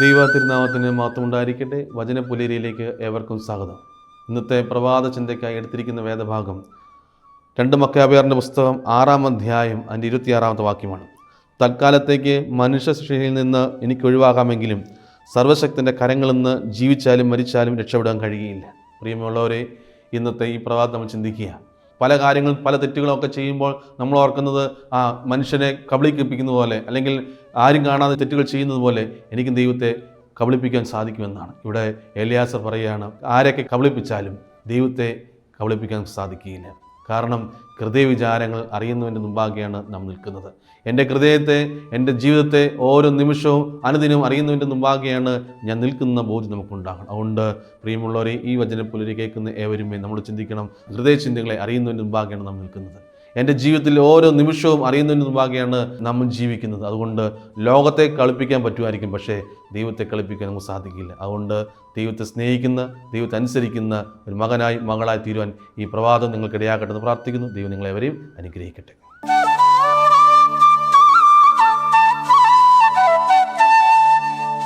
ദൈവ തിരുനാമത്തിന് മാത്രം ഉണ്ടായിരിക്കട്ടെ വചനപുലേരിയിലേക്ക് ഏവർക്കും സ്വാഗതം. ഇന്നത്തെ പ്രഭാത ചിന്തയ്ക്കായി എടുത്തിരിക്കുന്ന വേദഭാഗം രണ്ട് മക്കാബിയാറിന്റെ പുസ്തകം ആറാം അധ്യായം അതിന്റെ ഇരുപത്തിയാറാമത്തെ വാക്യമാണ്. തൽക്കാലത്തേക്ക് മനുഷ്യ ശിക്ഷയിൽ നിന്ന് എനിക്ക് ഒഴിവാകാമെങ്കിലും സർവശക്തന്റെ കരങ്ങളിൽ നിന്ന് ജീവിച്ചാലും മരിച്ചാലും രക്ഷപ്പെടാൻ കഴിയുകയില്ല. പ്രിയമുള്ളവരെ ഇന്നത്തെ ഈ പ്രഭാതം നമ്മൾ ചിന്തിക്കുക. പല കാര്യങ്ങളും പല തെറ്റുകളൊക്കെ ചെയ്യുമ്പോൾ നമ്മൾ ഓർക്കുന്നത് ആ മനുഷ്യനെ കബളിപ്പിക്കുന്ന പോലെ അല്ലെങ്കിൽ ആരും കാണാതെ തെറ്റുകൾ ചെയ്യുന്നത് പോലെ എനിക്കും ദൈവത്തെ കബളിപ്പിക്കാൻ സാധിക്കുമെന്നാണ്. ഇവിടെ എലിയാസർ പറയുകയാണ് ആരൊക്കെ കബളിപ്പിച്ചാലും ദൈവത്തെ കബളിപ്പിക്കാൻ സാധിക്കുകയില്ല. കാരണം ഹൃദയവിചാരങ്ങൾ അറിയുന്നതിന്റെ മുമ്പാകെയാണ് നാം നിൽക്കുന്നത്. എന്റെ ഹൃദയത്തെ എന്റെ ജീവിതത്തെ ഓരോ നിമിഷവും അനുദിനവും അറിയുന്നതിന്റെ മുമ്പാകെയാണ് ഞാൻ നിൽക്കുന്ന ബോധ്യം നമുക്കുണ്ടാകണം. അതുകൊണ്ട് പ്രിയമുള്ളവരെ ഈ വചന പുലരി കേൾക്കുന്ന ഏവരുമേ നമ്മൾ ചിന്തിക്കണം. ഹൃദയ ചിന്തകളെ അറിയുന്നതിന്റെ മുമ്പാകെയാണ് നാം നിൽക്കുന്നത്. എന്റെ ജീവിതത്തിൽ ഓരോ നിമിഷവും അറിയുന്നതിന് മുമ്പാകെയാണ് നമ്മൾ ജീവിക്കുന്നത്. അതുകൊണ്ട് ലോകത്തെ കളിപ്പിക്കാൻ പറ്റുമായിരിക്കും പക്ഷേ ദൈവത്തെ കളിപ്പിക്കാൻ നമുക്ക് സാധിക്കില്ല. അതുകൊണ്ട് ദൈവത്തെ സ്നേഹിക്കുന്ന ദൈവത്തെ അനുസരിക്കുന്ന ഒരു മകനായി മകളായി തീരുവാൻ ഈ പ്രഭാതം നിങ്ങൾക്കിടയാക്കട്ടെ എന്ന് പ്രാർത്ഥിക്കുന്നു. ദൈവം നിങ്ങളെവരെയും അനുഗ്രഹിക്കട്ടെ.